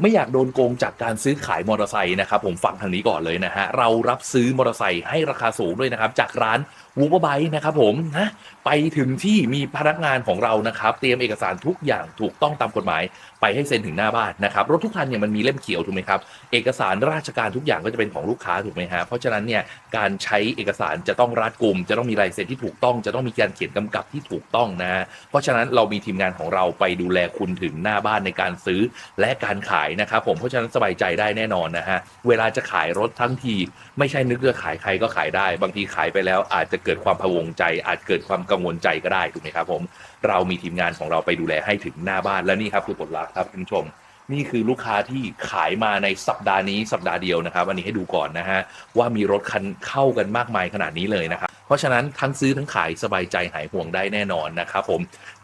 ไม่อยากโดนโกงจากการซื้อขายมอเตอร์ไซค์นะครับผมฟังทางนี้ก่อนเลยนะฮะเรารับซื้อมอเตอร์ไซค์ให้ราคาสูงด้วยนะครับจากร้าน วูบไบนะครับผมนะไปถึงที่มีพนักงานของเรานะครับ เตรียมเอกสารทุกอย่างถูกต้องตามกฎหมาย ไปให้เซ็นถึงหน้าบ้านนะครับรถทุกคันเนี่ยมันมีเล่มเขียวถูกไหมครับเอกสารราชการทุกอย่างก็จะเป็นของลูกค้าถูกไหมฮะเพราะฉะนั้นเนี่ยการใช้เอกสารจะต้องรัดกุม จะต้องมีลายเซ็นที่ถูกต้องจะต้องมีการเขียนกำกับที่ถูกต้องนะฮะเพราะฉะนั้นเรามีทีมงานของเราไปดูแลคุณถึงหน้าบ้านในการซื้อและการขายนะครับผมเพราะฉะนั้นสบายใจได้แน่นอนนะฮะเวลาจะขายรถทั้งที ไม่ใช่นึกจะขายใครก็ขายได้ บางทีขายไปแล้วอาจจะเกิดความพะวงใจ อาจเกิดความกังวลใจก็ได้ถูกไหมครับผมเรามีทีมงานของเราไปดูแลให้ถึงหน้าบ้านและนี่ครับคือผลลัพธ์ครับคุณผู้ชมนี่คือลูกค้าที่ขายมาในสัปดาห์นี้สัปดาห์เดียวนะครับอันนี้ให้ดูก่อนนะฮะว่ามีรถคันเข้ากันมากมายขนาดนี้เลยนะครับเพราะฉะนั้นทั้งซื้อทั้งขายสบายใจหายห่วงได้แน่นอนนะครับผม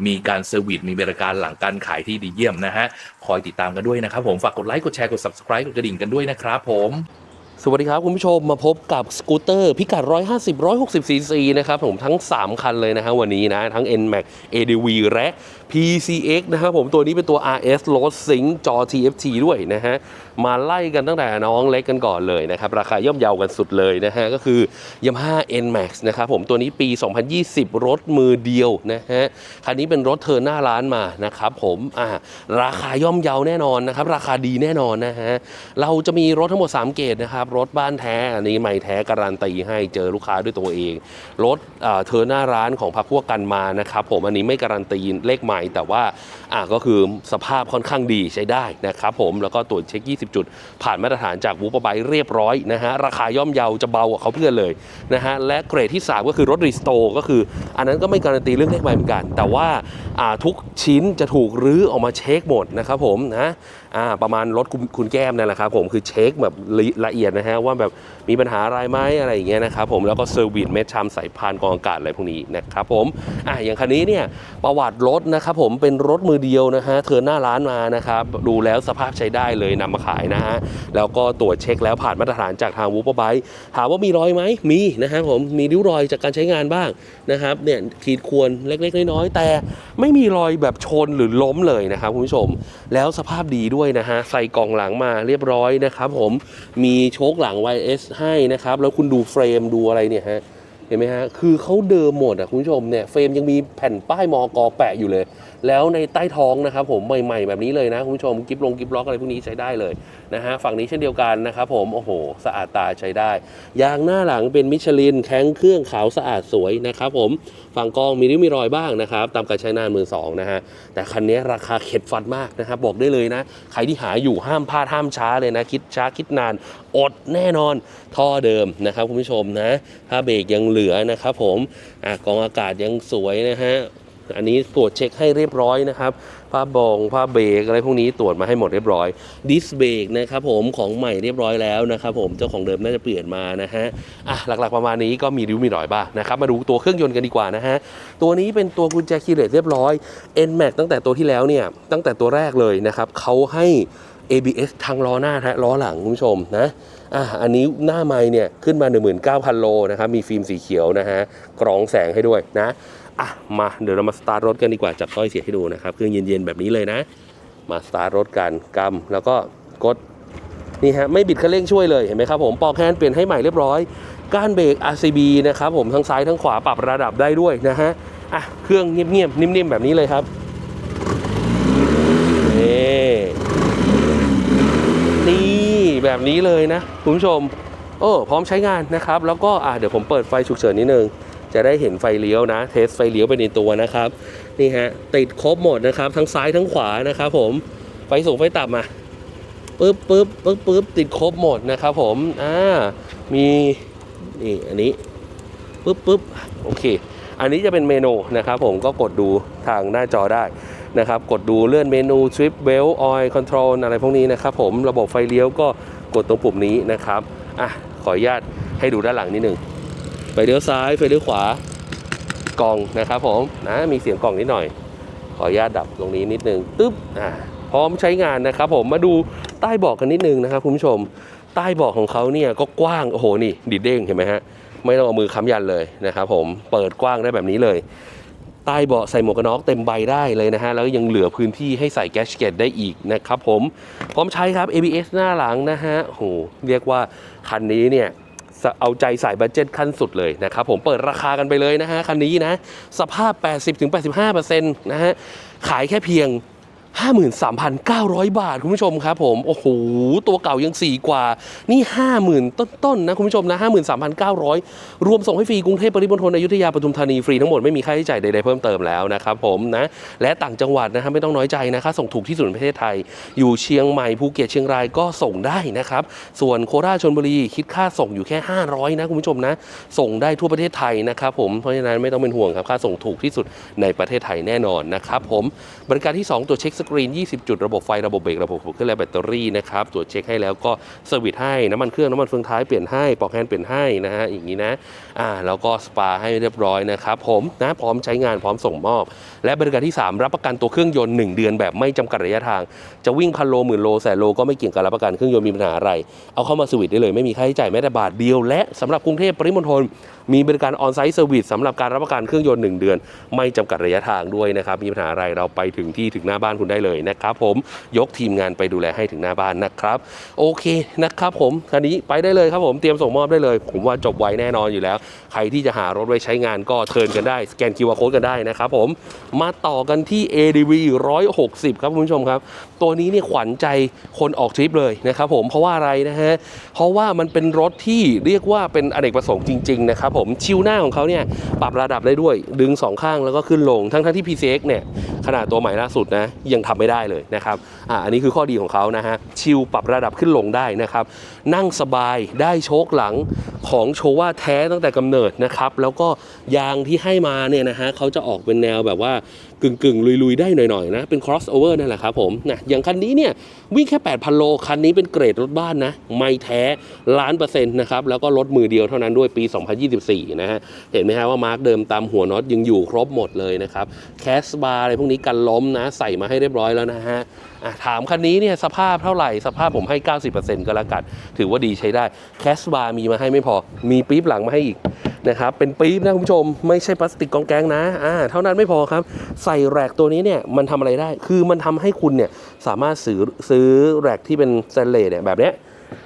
มีการเซอร์วิสมีบริการหลังการขายที่ดีเยี่ยมนะฮะคอยติดตามกันด้วยนะครับผมฝากกดไลค์กดแชร์กด subscribe กดกระดิ่งกันด้วยนะครับผม สวัสดีครับ คุณผู้ชมมาพบกับสกูตเตอร์พิกัด 150 160 ซีซีนะครับผมทั้ง 3 คันเลยนะฮะวันนี้นะ ทั้ง NMAX ADV และ PCX นะครับผมตัวนี้เป็นตัว RS Road Sync จอ TFT ด้วยนะฮะ มาไล่กันตั้งแต่น้องเล็กกันก่อนเลยนะครับ ราคาย่อมเยาวกันสุดเลยนะฮะ ก็คือ Yamaha NMAX นะครับผมตัวนี้ปี 2020 รถมือเดียวนะฮะ คันนี้เป็นรถเธอหน้าร้านมานะครับผมอ่าราคาย่อมเยาวแน่นอนนะครับ ราคาดีแน่นอนนะฮะ เราจะมีรถทั้งหมด 3 เกรดนะครับรถบ้านแท้อันนี้ไม่แท้การันตีให้เจอลูกค้าด้วยตัวเอง รถเธอหน้าร้านของพักพวกกันมานะครับผมอันนี้ไม่การันตีเลขใหม่แต่ว่า อ่าก็คือสภาพค่อนข้างดีใช้ได้นะครับผมแล้วก็ตรวจเช็ค 20 จุด ผ่านมาตรฐานจากวูปไบเรียบร้อยนะฮะราคาย่อมเยาจะเบากว่าเขาเพื่อนเลยนะฮะและเกรดที่ 3 ก็คือรถรีสโตก็คือ อันนั้นก็ไม่การันตีเรื่องเลขใหม่เหมือนกัน แต่ว่าอ่าทุกชิ้นจะถูกรื้อออกมาเช็คหมดนะครับผมนะอ่าประมาณรถคุณแก้มนั่นแหละครับผมคือเช็คแบบละเอียดนะฮะว่าแบบ มีปัญหาอะไรไหมอะไรอย่างเงี้ยนะครับผมแล้วก็เซอร์วิสเมทชามสายพานกองอากาศอะไรพวกนี้นะครับผมอะอย่างคันนี้เนี่ยประวัติรถนะครับผมเป็นรถมือเดียวนะฮะเธอหน้าร้านมานะครับดูแล้วสภาพใช้ได้เลยนำมาขายนะฮะแล้วก็ตรวจเช็คแล้วผ่านมาตรฐานจากทางวูปไบถามว่ามีรอยไหมมีนะครับผมมีริ้วรอยจากการใช้งานบ้างนะครับเนี่ยขีดข่วนเล็กๆน้อยๆแต่ไม่มีรอยแบบชนหรือล้มเลยนะครับคุณผู้ชม แล้วสภาพดีด้วยนะฮะใส่กล่องหลังมาเรียบร้อยนะครับผมมีโชคหลัง YS ให้นะครับ แล้วคุณดูเฟรมดูอะไรเนี่ยฮะ เห็นไหมฮะ คือเขาเดิมหมดอะคุณผู้ชมเนี่ย เฟรมยังมีแผ่นป้ายมอกอแปะอยู่เลย แล้วในใต้ท้องนะครับผมใหม่ ๆ แบบนี้เลยนะคุณผู้ชมกิฟลงกิฟล็อกอะไรพวกนี้ใช้ได้เลยนะฮะฝั่งนี้เช่นเดียวกันนะครับผมโอ้โห สะอาดตาใช้ได้ยางหน้าหลังเป็นมิชลินแข้งเครื่องขาวสะอาดสวยนะครับผมฝั่งกองมีริ้วมีรอยบ้างนะครับตามการใช้งานมือสองนะฮะแต่คันนี้ราคาเข็ดฟันมากนะครับบอกได้เลยนะใครที่หาอยู่ห้ามพลาดห้ามช้าเลยนะคิดช้าคิดนานอดแน่นอนท่อเดิมนะครับคุณผู้ชมนะผ้าเบรกยังเหลือนะครับผมอะกองอากาศยังสวยนะฮะ อันนี้ตรวจเช็คให้เรียบร้อยนะครับผ้าบองผ้าเบรกอะไรพวกนี้ตรวจมาให้หมดเรียบร้อยดิสเบรกนะครับผมของใหม่เรียบร้อยแล้วนะครับผมเจ้าของเดิมน่าจะเปลี่ยนมานะฮะอะหลักๆประมาณนี้ก็มีริ้วมีรอยบ้างนะครับมาดูตัวเครื่องยนต์กันดีกว่านะฮะตัวนี้เป็นตัวกุญแจคีย์เลสเรียบร้อย NMAX ตั้งแต่ตัวที่แล้วเนี่ยตั้งแต่ตัวแรกเลยนะครับเขาให้ ABS ทั้งล้อหน้าและล้อหลังคุณผู้ชมนะอะอันนี้หน้าไม้เนี่ยขึ้นมา 19,000 โลนะครับ มีฟิล์มสีเขียวนะฮะ กรองแสงให้ด้วยนะ อะมาเดี๋ยวเรามาสตาร์ทรถกันดีกว่าจับต้อยเสียให้ดูนะครับเครื่องเย็นๆแบบนี้เลยนะ มาสตาร์ทรถกันกำแล้วก็กดนี่ฮะไม่บิดคันเร่งช่วยเลยเห็นไหมครับผมปอกแฮนด์เปลี่ยนให้ใหม่เรียบร้อยก้านเบรก RCB นะครับผมทั้งซ้ายทั้งขวาปรับระดับได้ด้วยนะฮะอะเครื่องเงียบๆนิ่มๆแบบนี้เลยครับนี่นี่แบบนี้เลยนะคุณผู้ชมโอ้พร้อมใช้งานนะครับ แล้วก็อะเดี๋ยวผมเปิดไฟฉุกเฉินนิดนึง จะได้เห็นไฟเลี้ยวนะ เทสไฟเลี้ยวไปในตัวนะครับ นี่ฮะ ติดครบหมดนะครับ ทั้งซ้ายทั้งขวานะครับผม ไฟสูงไฟต่ำมาปึ๊บปึ๊บปึ๊บปึ๊บติดครบหมดนะครับผม อ่า มีนี่อันนี้ปึ๊บปึ๊บโอเค อันนี้จะเป็นเมนูนะครับผมก็กดดูทางหน้าจอได้นะครับ กดดูเลื่อนเมนู Trip Belt Oil Control อะไรพวกนี้นะครับผม ระบบไฟเลี้ยวก็กดตรงปุ่มนี้นะครับ อะ ขออนุญาตให้ดูด้านหลังนิดหนึ่ง เลี้ยวซ้ายไฟเลี้ยวขวากล่องนะครับผมนะมีเสียงกล่องนิดหน่อย ขออนุญาตดับตรงนี้นิดนึงตึ๊บอ่าพร้อมใช้งานนะครับผมมาดูใต้เบาะกันนิดนึงนะครับคุณผู้ชมใต้เบาะของเขาเนี่ยก็กว้างโอ้โหนี่ดิดเด้งเห็นไหมฮะไม่ต้องเอามือค้ำยันเลยนะครับผมเปิดกว้างได้แบบนี้เลยใใต้เบาะใส่หมวกกันน็อกเต็มใบได้เลยนะฮะแล้วยังเหลือพื้นที่ให้ใส่แกชเกตได้อีกนะครับผมพร้อมใช้ครับ ABS หน้าหลังนะฮะโหเรียกว่าคันนี้เนี่ย เอาใจใส่บัจเจ็ตขั้นสุดเลยนะครับผมเปิดราคากันไปเลยนะฮะคันนี้นะ สภาพ 80-85%นะฮะขายแค่เพียง 53,900 บาทคุณผู้ชมครับผมโอ้โหตัวเก่ายัง 4 กว่า นี่ 50,000 ต้นๆนะคุณผู้ชมนะ 53,900 รวมส่งให้ฟรีกรุงเทพปริมณฑลอยุธยาปทุมธานีฟรีทั้งหมดไม่มีค่าใช้จ่ายใดๆเพิ่มเติมแล้วนะครับผมนะและต่างจังหวัดนะครับไม่ต้องน้อยใจนะคะส่งถูกที่สุดในประเทศไทย อยู่เชียงใหม่ภูเก็ตเชียงรายก็ส่งได้นะครับส่วนโคราชชลบุรีคิดค่าส่งอยู่แค่ 500 นะคุณผู้ชมนะ ส่งได้ทั่วประเทศไทยนะครับผมเพราะฉะนั้นไม่ต้องเป็นห่วงครับค่าส่งถูกที่สุดในประเทศไทยแน่นอนนะครับผมบริการที่ 2 ตัวเช็คสกรีน 20 จุด ระบบไฟ ระบบเบรก ระบบขับเคลื่อนและแบตเตอรี่นะครับ ตรวจเช็คให้แล้วก็เซอร์วิสให้ น้ำมันเครื่อง น้ำมันเฟืองท้ายเปลี่ยนให้ปลอกแฮนด์เปลี่ยนให้นะฮะ อย่างนี้นะ อ่า แล้วก็สปาให้เรียบร้อยนะครับ ผมนะ พร้อมใช้งาน พร้อมส่งมอบ และบริการที่ 3 รับประกันตัวเครื่องยนต์ 1 เดือนแบบไม่จำกัดระยะทาง จะวิ่งพันโลหมื่นโลแสนโลก็ไม่เกี่ยงกับรับประกันเครื่องยนต์มีปัญหาอะไร เอาเข้ามาสวิตได้เลยไม่มีค่าใช้จ่ายแม้แต่บาทเดียว และสำหรับกรุงเทพปริมณฑลมีบริการออนไซต์เซอร์วิสสำหรับการรับประกันเครื่องยนต์1เดือน ไม่จำกัดระยะทางด้วยนะครับมีปัญหาอะไรเราไปถึงที่ถึงหน้าบ้านคุณได้เลยนะครับผมยกทีมงานไปดูแลให้ถึงหน้าบ้านนะครับ โอเคนะครับผมคันนี้ไปได้เลยครับผมเตรียมส่งมอบได้เลย ผมว่าจบไวแน่นอนอยู่แล้ว ใครที่จะหารถไว้ใช้งานก็เทิร์นกันได้ สแกน QR Code กันได้นะครับผมมาต่อกันที่ ADV 160 ครับคุณผู้ชมครับ ตัวนี้เนี่ยขวัญใจคนออกทริปเลยนะครับผมเพราะว่าอะไรนะฮะเพราะว่ามันเป็นรถที่เรียกว่าเป็นอเนกประสงค์จริง ๆ นะครับผมชิวหน้าของเขาเนี่ยปรับระดับได้ด้วย ดึงสองข้างแล้วก็ขึ้นลงทั้งๆที่ PCX เนี่ยขนาดตัวใหม่ล่าสุดนะยังทำไม่ได้เลยนะครับ อ่าอันนี้คือข้อดีของเขานะฮะ ชิวปรับระดับขึ้นลงได้นะครับ นั่งสบายได้โชคหลังของโชว่าแท้ตั้งแต่กำเนิดนะครับ แล้วก็ยางที่ให้มาเนี่ยนะฮะเขาจะออกเป็นแนวแบบว่ากึ่งกึ่งๆลุยๆ ได้หน่อยๆนะ เป็น crossover นั่นแหละครับผมนะอย่างคันนี้เนี่ยวิ่งแค่ 8,000 โล คันนี้เป็นเกรดรถบ้านนะ ไม่แท้ล้านเปอร์เซ็นต์นะครับ แล้วก็รถมือเดียวเท่านั้นด้วยปี 2024 นะฮะ เห็นไหมฮะว่ามาร์กเดิมตามหัวน็อตยังอยู่ครบหมดเลยนะครับ แคสบาร์อะไรพวกนี้กันล้มนะ ใส่มาให้เรียบร้อยแล้วนะฮะ ถามคันนี้เนี่ยสภาพเท่าไหร่ สภาพผมให้ 90%ก็แล้วกัน ถือว่าดีใช้ได้แคสบาร์มีมาให้ไม่พอ มีปี๊บหลังมาให้อีกนะครับเป็นปี๊บนะคุณผู้ชม ไม่ใช่พลาสติกกองแกงนะอ่าเท่านั้นไม่พอครับ ใส่แรกตัวนี้เนี่ยมันทำอะไรได้ คือมันทำให้คุณเนี่ยสามารถซื้อซื้อแรกที่เป็นสแตนเลสเนี่ยแบบเนี้ย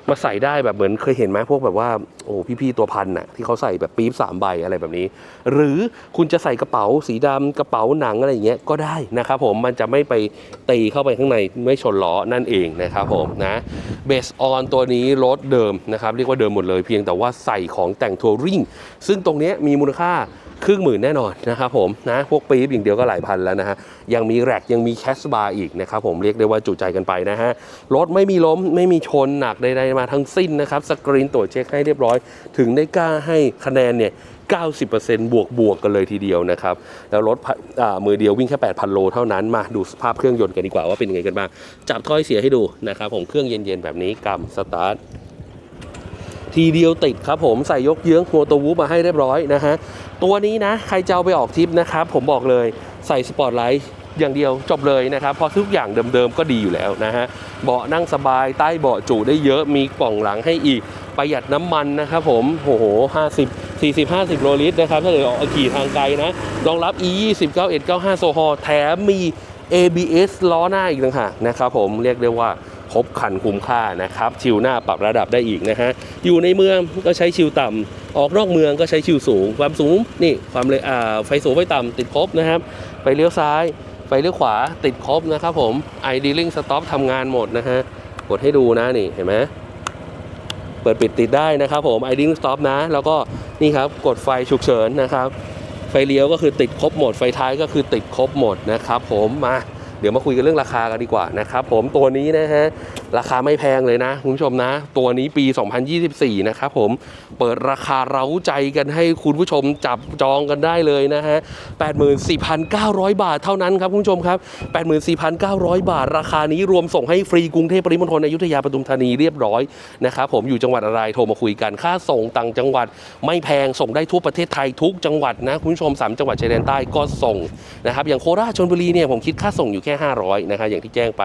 มาใส่ได้แบบเหมือนเคยเห็นไหมพวกแบบว่าโอ้พี่ๆตัวพันน่ะที่เขาใส่แบบปี๊บสามใบอะไรแบบนี้ หรือคุณจะใส่กระเป๋าสีดำกระเป๋าหนังอะไรอย่างเงี้ยก็ได้นะครับผมมันจะไม่ไปตีเข้าไปข้างในไม่ชนล้อนั่นเองนะครับผมนะเบสออนตัวนี้รถเดิมนะครับเรียกว่าเดิมหมดเลยเพียงแต่ว่าใส่ของแต่งทัวริงซึ่งตรงนี้มีมูลค่า ครึ่งหมื่นแน่นอนนะครับผมนะพวกปี๊บอย่างเดียวก็หลายพันแล้วนะฮะยังมีแร็กยังมีแคสบาร์อีกนะครับผมเรียกได้ว่าจุใจกันไปนะฮะรถไม่มีล้มไม่มีชนหนักใดๆมาทั้งสิ้นนะครับสกรีนตรวจเช็คให้เรียบร้อย ถึงได้กล้าให้คะแนนเนี่ย90%บวกบวกกันเลยทีเดียวนะครับ แล้วรถมือเดียววิ่งแค่ 8,000 โลเท่านั้นมาดูสภาพเครื่องยนต์กันดีกว่าว่าเป็นยังไงกันบ้าง จับถ้อยเสียให้ดูนะครับผมเครื่องเย็นๆแบบนี้กำสตาร์ท ทีเดียวติดครับผมใส่ยกเยื้องโมโตวูฟมาให้เรียบร้อยนะฮะตัวนี้นะใครจะเอาไปออกทริปนะครับผมบอกเลยใส่สปอร์ตไลท์อย่างเดียวจบเลยนะครับเพราะทุกอย่างเดิมๆก็ดีอยู่แล้วนะฮะเบาะนั่งสบายใต้เบาะจุได้เยอะมีกล่องหลังให้อีกประหยัดน้ำมันนะครับผมโอ้โห 50 40 50 โลลิตรนะครับ ถ้าเกิดออกขี่ทางไกลนะ รองรับ e 2 9 1 9 5โซฮอแถมมี ABS ล้อหน้าอีกต่างหากนะครับผมเรียกได้ว่า ครบคันคุ้มค่านะครับ ชิวหน้าปรับระดับได้อีกนะฮะ อยู่ในเมืองก็ใช้ชิวต่ำออกนอกเมืองก็ใช้ชิวสูง ความสูงนี่ความเลยอ่าไฟสูงไฟต่ำติดครบนะครับไฟเลี้ยวซ้าย ไฟเลี้ยวขวาติดครบนะครับผม idling stop ทำงานหมดนะฮะ กดให้ดูนะนี่เห็นไหมเปิดปิดติดได้นะครับผม idling stop นะ แล้วก็นี่ครับกดไฟฉุกเฉินนะครับ ไฟเลี้ยวก็คือติดครบหมด ไฟท้ายก็คือติดครบหมดนะครับผมมา ดี๋ยวมาคุยกันเรื่องราคากันดีกว่านะครับผมตัวนี้นะฮะราคาไม่แพงเลยนะคุณผู้ชมนะ ตัวนี้ปี 2024 นะครับผมเปิดราคาเร้าใจกันให้คุณผู้ชมจับจองกันได้เลยนะฮะ 84,900 บาทเท่านั้นครับคุณผู้ชมครับ 84,900 บาท ราคานี้รวมส่งให้ฟรีกรุงเทพปริมณฑลอยุธยาปทุมธานีเรียบร้อยนะครับผมอยู่จังหวัดอะไรโทรมาคุยกันค่าส่งต่างจังหวัดไม่แพงส่งได้ทั่วประเทศไทยทุกจังหวัดนะคุณผู้ชมสามจังหวัดชายแดนใต้ก็ส่งนะครับอย่างโคราชชลบุรีเนี่ยผมคิดค่าส่งอยู่แค่500นะครับอย่างที่แจ้งไป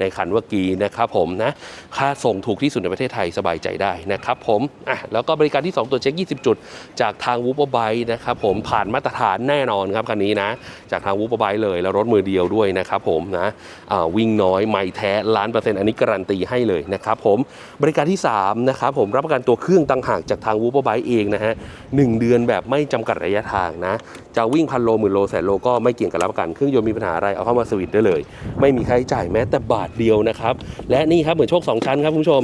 ในคันเมื่อกี้นะครับผมนะค่าส่งถูกที่สุดในประเทศไทยสบายใจได้นะครับผมอะแล้วก็บริการที่ 2 ตัวเช็ค 20 จุด จากทางวูปไบนะครับผมผ่านมาตรฐานแน่นอนครับคันนี้นะ จากทางวูปไบเลยแล้วรถมือเดียวด้วยนะครับผมนะอ่าวิ่งน้อยไม่แท้ล้านเปอร์เซ็นต์อันนี้การันตีให้เลยนะครับผมบริการที่3นะครับผมรับประกันตัวเครื่องต่างหากจากทางวูปไบเองนะฮะหนึ่งเดือนแบบไม่จำกัดระยะทางนะจะวิ่งพันโลหมื่นโลแสนโลก็ไม่เกี่ยงกับรับประกันเครื่องยนต์มีปัญหาอะไรเอาเข้ามาสวิตได้เลยไม่มีค่าใช้จ่ายแม้แต่บาทเดียวนะครับ และนี่ครับเหมือนโชคสองชั้นครับคุณผู้ชม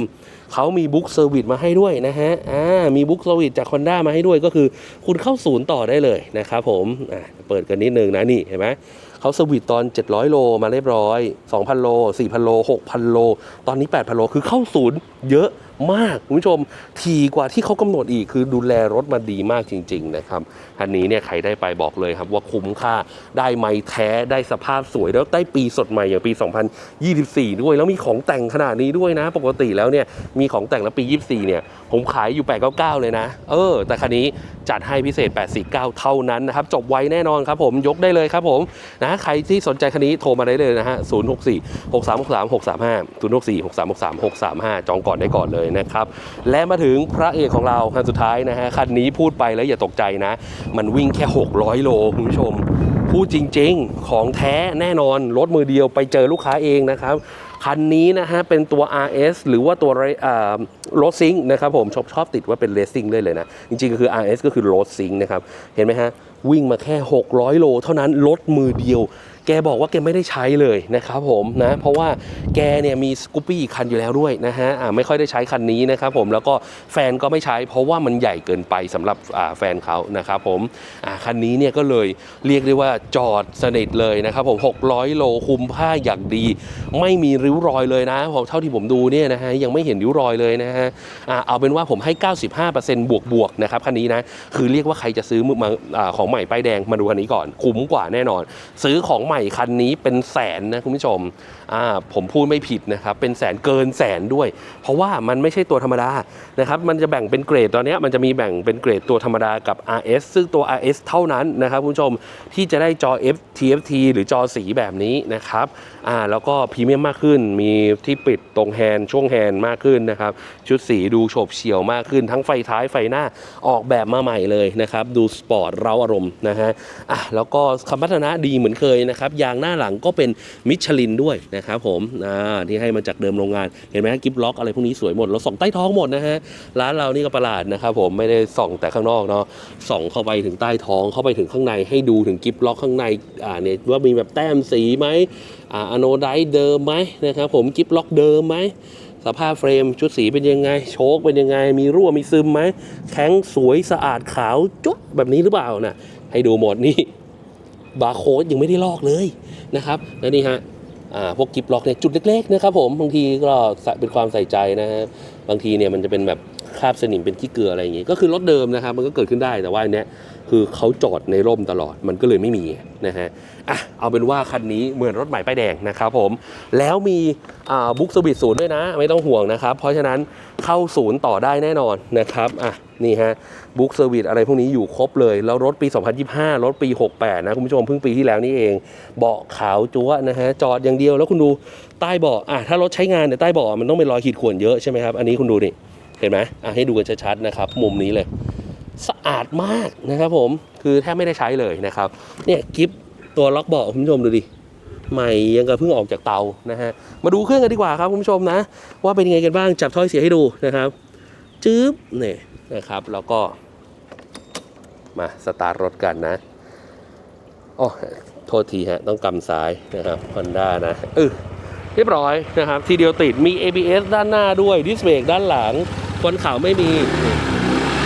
เขามีบุ๊กเซอร์วิสมาให้ด้วยนะฮะอ่ามีบุ๊กเซอร์วิสจาก Honda มาให้ด้วยก็คือ คุณเข้าศูนย์ต่อได้เลยนะครับผมอะเปิดกันนิดนึงนะนี่เห็นไหมเขาสวิตตอน 700 โลมาเรียบร้อย 2,000 โล 4,000 โล 6,000 โล ตอนนี้ 8,000 โล คือเข้าศูนย์เยอะ มากคุณผู้ชมทีกว่าที่เขากำหนดอีกคือดูแลรถมาดีมากจริง ๆ นะครับอันนี้เนี่ยใครได้ไปบอกเลยครับว่าคุ้มค่าได้ไม้แท้ได้สภาพสวย แล้วได้ปีสดใหม่อย่างปี 2024 ด้วย แล้วมีของแต่งขนาดนี้ด้วยนะ ปกติแล้วเนี่ยมีของแต่งแล้วปี 24 เนี่ย ผมขายอยู่ 899 เลยนะ เออ แต่คันนี้จัดให้พิเศษ 849 เท่านั้นนะครับ จบไวแน่นอนครับผมยกได้เลยครับผมนะใครที่สนใจคันนี้โทรมาได้เลยนะฮะ064 6363 635 064 6363 635 จองก่อนได้ก่อนเลยนะครับ และมาถึงพระเอกของเราคันสุดท้ายนะฮะคันนี้พูดไปแล้วอย่าตกใจนะ มันวิ่งแค่ 600 โลคุณผู้ชมพูดจริงๆ ของแท้แน่นอน รถมือเดียวไปเจอลูกค้าเองนะครับ คันนี้นะฮะเป็นตัว RS หรือว่าตัวรถซิงนะครับผมชอบชอบติดว่าเป็น r ร c ซิงด้เลยนะ จริงๆก็คือ RS ก็คือรถซิงนะครับ เห็นไหมฮะ วิ่งมาแค่ 600 โล เท่านั้นรถมือเดียว แกบอกว่าแกไม่ได้ใช้เลยนะครับผมนะเพราะว่าแกเนี่ยมีสกูปปี้อีกคันอยู่แล้วด้วยนะฮะอ่าไม่ค่อยได้ใช้คันนี้นะครับผมแล้วก็แฟนก็ไม่ใช้ เพราะว่ามันใหญ่เกินไปสำหรับอ่าแฟนเขานะครับผมอ่าคันนี้เนี่ยก็เลยเรียกได้ว่าจอดสนิทเลยนะครับผม 600 โลคุมผ้าอย่างดี ไม่มีริ้วรอยเลยนะผมเท่าที่ผมดูเนี่ยนะฮะยังไม่เห็นริ้วรอยเลยนะฮะอ่าเอาเป็นว่าผมให้ 95%บวกบวกนะครับคันนี้นะคือเรียกว่าใครจะซื้อมือมาอ่าของใหม่ป้ายแดงมาดูคันนี้ก่อนคุ้มกว่าแน่นอน ซื้อของใหม่คันนี้เป็นแสนนะคุณผู้ชม ผมพูดไม่ผิดนะครับ เป็นแสนเกินแสนด้วย เพราะว่ามันไม่ใช่ตัวธรรมดานะครับ มันจะแบ่งเป็นเกรดตอนนี้มันจะมีแบ่งเป็นเกรดตัวธรรมดากับ RS ซึ่งตัว RS เท่านั้นนะครับคุณผู้ชมที่จะได้จอ F TFT หรือจอสีแบบนี้นะครับอ่าแล้วก็พรีเมียมมากขึ้น มีที่ปิดตรงแฮนด์ช่วงแฮนด์มากขึ้นนะครับ ชุดสีดูโฉบเฉี่ยวมากขึ้น ทั้งไฟท้ายไฟหน้าออกแบบมาใหม่เลยนะครับ ดูสปอร์ตเร้าอารมณ์นะฮะอะแล้วก็คำพัฒนาดีเหมือนเคยนะครับยางหน้าหลังก็เป็นมิชลินด้วยนะครับผมอ่าที่ให้มาจากเดิมโรงงาน เห็นไหมฮะกิฟล็อกอะไรพวกนี้สวยหมด เราส่องใต้ท้องหมดนะฮะ ร้านเรานี่ก็ประหลาดนะครับผมไม่ได้ส่องแต่ข้างนอกเนาะส่องเข้าไปถึงใต้ท้องเข้าไปถึงข้างในให้ดูถึงกิฟล็อกข้างในอ่าเนี่ยว่ามีแบบแต้มสีไหมอ่าอโนไดเดิมไหมนะครับผมกิฟล็อกเดิมไหมสภาพเฟรมชุดสีเป็นยังไง โชคเป็นยังไง มีรั่วมีซึมไหมแข็งสวยสะอาดขาวจุ๊บแบบนี้หรือเปล่านะให้ดูหมดนี่บาร์โค้ดยังไม่ได้ลอกเลยนะครับแล้วนี่ฮะ พวกกิฟล็อกเนี่ยจุดเล็กๆนะครับผมบางทีก็เป็นความใส่ใจนะฮะบางทีเนี่ยมันจะเป็นแบบ คราบสนิมเป็นขี้เกลืออะไรอย่างงี้ก็คือรถเดิมนะครับมันก็เกิดขึ้นได้แต่ว่าอันเนี้ยคือเขาจอดในร่มตลอดมันก็เลยไม่มีนะฮะอะเอาเป็นว่าคันนี้เหมือนรถใหม่ป้ายแดงนะครับผมแล้วมีอ่าบุ๊กสวิตศูนย์ด้วยนะ ไม่ต้องห่วงนะครับ เพราะฉะนั้นเข้าศูนย์ต่อได้แน่นอนนะครับอะนี่ฮะบุ๊กเซอร์วิสอะไรพวกนี้อยู่ครบเลย แล้วรถปี 2025 รถปี 68 นะ คุณผู้ชมเพิ่งปีที่แล้วนี่เอง เบาะขาวจั๊วนะฮะจอดอย่างเดียวแล้วคุณดูใต้เบาะอะถ้ารถใช้งานเนี่ยใต้เบาะมันต้องเป็นรอยขีดข่วนเยอะใช่ไหมครับ อันนี้คุณดูนี่ เห็นไหมอะให้ดูกันชัดๆนะครับ มุมนี้เลย สะอาดมากนะครับผมคือแทบไม่ได้ใช้เลยนะครับ เนี่ยกิฟตัวล็อกเบาะคุณผู้ชมดูดิใหม่ยังกับเพิ่งออกจากเตานะฮะมาดูเครื่องกันดีกว่าครับคุณผู้ชมนะ ว่าเป็นยังไงกันบ้างจับถ้อยเสียให้ดูนะครับจึ๊บเนี่ยนะครับแล้วก็มาสตาร์ทรถกันนะโอ้โทษทีฮะต้องกำซ้ายนะครับ Honda นะเออเรียบร้อยนะครับ ทีเดียวติดมี ABS ด้านหน้าด้วยดิสเบรกด้านหลัง คนขาวไม่มี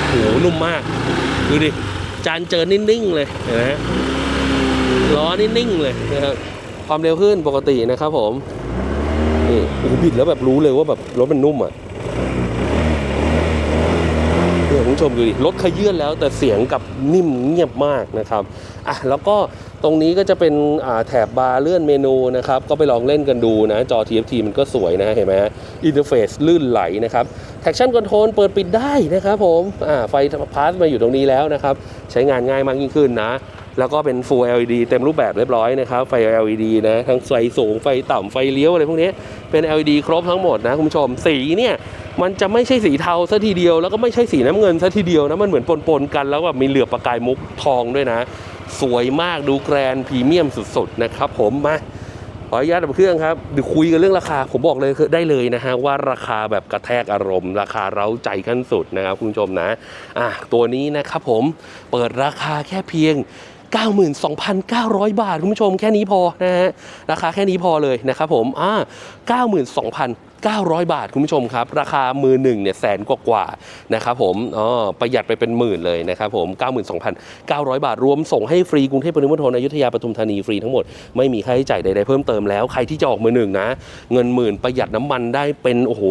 โหนุ่มมาก ดูดิ จานเจอนิ่งๆเลยเห็นไหมฮะล้อนิ่งๆเลยนะครับความเร็วขึ้นปกตินะครับผมนี่โอ้โหบิดแล้วแบบรู้เลยว่าแบบรถมันนุ่มอะเนี่ย คุณผู้ชมดูดิรถขยื่นแล้วแต่เสียงกับนิ่มเงียบมากนะครับอะแล้วก็ตรงนี้ก็จะเป็นแถบบาร์เลื่อนเมนูนะครับ ก็ไปลองเล่นกันดูนะ จอ TFT มันก็สวยนะ เห็นไหมฮะอินเทอร์เฟซลื่นไหลนะครับแท็กชั่นคอนโทรลเปิดปิดได้นะครับผมอ่าไฟพาสมาอยู่ตรงนี้แล้วนะครับ ใช้งานง่ายมากยิ่งขึ้นนะ แล้วก็เป็น Full LED เต็มรูปแบบเรียบร้อยนะครับ ไฟ LED นะ ทั้งไฟสูงไฟต่ำไฟเลี้ยวอะไรพวกนี้ เป็น LED ครบทั้งหมดนะคุณผู้ชม สีเนี่ยมันจะไม่ใช่สีเทาซะทีเดียว แล้วก็ไม่ใช่สีน้ำเงินซะทีเดียวนะ มันเหมือนปนๆกัน แล้วแบบมีเหลือบประกายมุกทองด้วยนะ สวยมากดูแกรนพรีเมียมสุดๆนะครับผมมาขออนุญาตดับเครื่องครับเดี๋ยวคุยกันเรื่องราคา ผมบอกเลยคือได้เลยนะฮะว่าราคาแบบกระแทกอารมณ์ ราคาเร้าใจขั้นสุดนะครับคุณผู้ชมนะอะตัวนี้นะครับผมเปิดราคาแค่เพียง 92,900 บาท คุณผู้ชมแค่นี้พอนะฮะราคาแค่นี้พอเลยนะครับผมอ่า 900 บาทคุณผู้ชมครับ ราคามือหนึ่งเนี่ยแสนกว่าๆนะครับผมอ๋อประหยัดไปเป็นหมื่นเลยนะครับผม 92,900 บาท รวมส่งให้ฟรีกรุงเทพปริมณฑลอยุธยาปทุมธานีฟรีทั้งหมด ไม่มีค่าใช้จ่ายใดๆเพิ่มเติมแล้ว ใครที่จะออกมือหนึ่งนะ เงินหมื่นประหยัดน้ำมันได้เป็นโอ้โห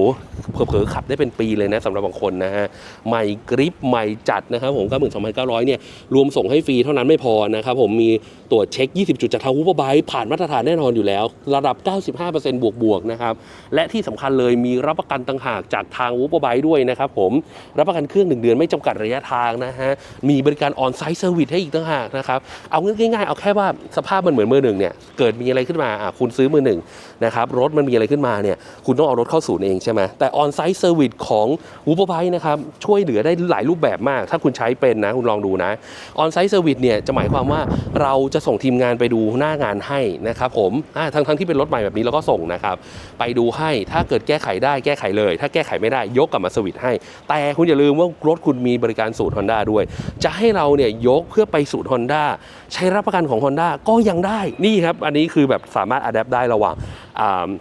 เผลอๆขับได้เป็นปีเลยนะสำหรับบางคนนะฮะใหม่กริปใหม่จัดนะครับผม92,900เนี่ยรวมส่งให้ฟรีเท่านั้นไม่พอนะครับผมมีตรวจเช็ค 20 จุดจากทางวูบไบผ่านมาตรฐานแน่นอนอยู่แล้ว ระดับ 95%บวกบวกๆนะครับและที่สำคัญเลยมีรับประกันต่างหากจากทางวูบไบด้วยนะครับผมรับประกันเครื่อง 1 เดือนไม่จำกัดระยะทางนะฮะมีบริการออนไซต์เซอร์วิสให้อีกต่างหากนะครับเอาง่ายๆเอาแค่ว่าสภาพมันเหมือนมือหนึ่งเนี่ยเกิดมีอะไรขึ้นมาคุณซื้อมือหนึ่ง นะครับรถมันมีอะไรขึ้นมาเนี่ยคุณต้องเอารถเข้าศูนย์เองใช่ไหมแต่ออนไซต์เซอร์วิสของวูบไบนะครับช่วยเหลือได้หลายรูปแบบมาก ถ้าคุณใช้เป็นนะคุณลองดูนะออนไซต์เซอร์วิสเนี่ยจะหมายความว่าเราจะส่งทีมงานไปดูหน้างานให้นะครับผมทั้งทั้งที่เป็นรถใหม่แบบนี้เราก็ส่งนะครับไปดูให้ถ้าเกิดแก้ไขได้แก้ไขเลย ถ้าแก้ไขไม่ได้ยกกลับมาสวิตให้ แต่คุณอย่าลืมว่ารถคุณมีบริการศูนย์ Honda ด้วย จะให้เราเนี่ยยกเพื่อไปศูนย์ Honda ใช้รับประกันของ Honda ก็ยังได้นี่ครับอันนี้คือแบบสามารถอัดแอปได้ระหว่าง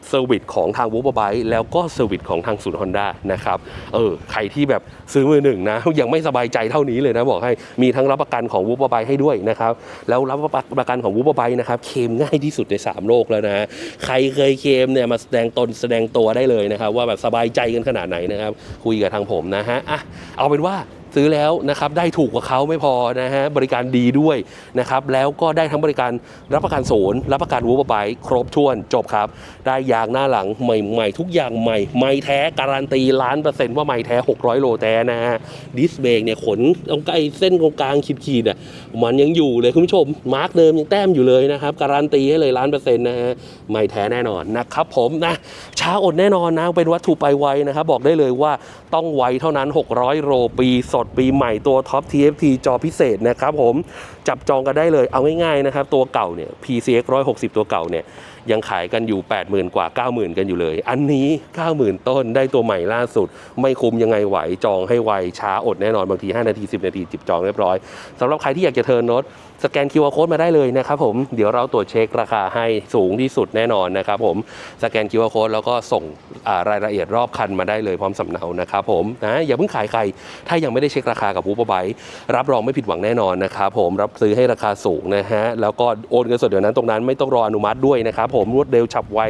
เซอร์วิสของทางวูบไบแล้วก็เซอร์วิสของทางศูนย์ Honda นะครับเออใครที่แบบซื้อมือหนึ่งนะยังไม่สบายใจเท่านี้เลยนะบอกให้มีทั้งรับประกันของวูบไบให้ด้วยนะครับแล้วรับประกันของวูบไบนะครับเคมง่ายที่สุดใน 3 โลกแล้วนะใครเคยเคมเนี่ยมาแสดงตนแสดงตัวได้เลยนะครับว่าแบบสบายใจกันขนาดไหนนะครับคุยกับทางผมนะฮะอะเอาเป็นว่า ซื้อแล้วนะครับได้ถูกกว่าเขาไม่พอนะฮะบริการดีด้วยนะครับแล้วก็ได้ทั้งบริการรับประกันศูนย์รับประกันวูบไบครบถ้วนจบครับ ได้ยางหน้าหลังใหม่ๆ ทุกอย่างใหม่ไม่แท้การันตีล้านเปอร์เซ็นต์ว่าไม่แท้ 600 โลแท้นะฮะดิสเบรกเนี่ยขนตรงใกล้เส้นตรงกลางขีดๆอะมันยังอยู่เลยคุณผู้ชมมาร์กเดิมยังแต้มอยู่เลยนะครับการันตีให้เลยล้านเปอร์เซ็นต์นะฮะไม่แท้แน่นอนนะครับผมนะช้าอดแน่นอนนะเป็นวัตถุไปไวนะครับบอกได้เลยว่าต้องไวเท่านั้น 600 โลปีสดปีใหม่ตัวท็อป TFT จอพิเศษนะครับผมจับจองกันได้เลยเอาง่ายๆนะครับ ตัวเก่าเนี่ย PCX 160 ตัวเก่าเนี่ย ยังขายกันอยู่ 80,000 กว่า 90,000 กันอยู่เลย อันนี้ 90,000 ต้นได้ตัวใหม่ล่าสุด ไม่คุ้มยังไงไหวจองให้ไวช้าอดแน่นอนบางที 5 นาที 10 นาทีจิบจองเรียบร้อยสำหรับใครที่อยากจะเทิร์นรถ สแกน QR Code มาได้เลยนะครับผมเดี๋ยวเราตรวจเช็คราคาให้สูงที่สุดแน่นอนนะครับผมสแกน QR Code แล้วก็ส่งรายละเอียดรอบคันมาได้เลยพร้อมสำเนานะครับผมนะอย่าเพิ่งขายใคร ถ้ายังไม่ได้เช็คราคากับวูบไบรับรองไม่ผิดหวังแน่นอนนะครับผมรับซื้อให้ราคาสูงนะฮะแล้วก็โอนเงินสดเดี๋ยวนั้นตรงนั้นไม่ต้องรออนุมัติด้วยนะครับผมรวดเร็วฉับไว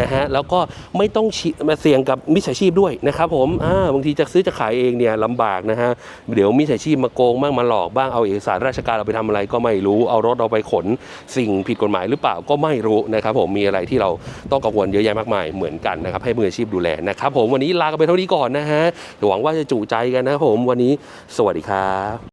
นะฮะแล้วก็ไม่ต้องมาเสี่ยงกับมิจฉาชีพด้วยนะครับผมอ่าบางทีจะซื้อจะขายเองเนี่ยลำบากนะฮะเดี๋ยวมิจฉาชีพมาโกงบ้างมาหลอกบ้างเอาเอกสารราชการเราไปทำอะไรก็ไม่รู้เอารถเราไปขนสิ่งผิดกฎหมายหรือเปล่าก็ไม่รู้นะครับผมมีอะไรที่เราต้องกังวลเยอะแยะมากมายเหมือนกันนะครับให้มืออาชีพดูแลนะครับผมวันนี้ลากันไปเท่านี้ก่อนนะฮะหวังว่าจะจุใจกันนะครับผมวันนี้สวัสดีครับ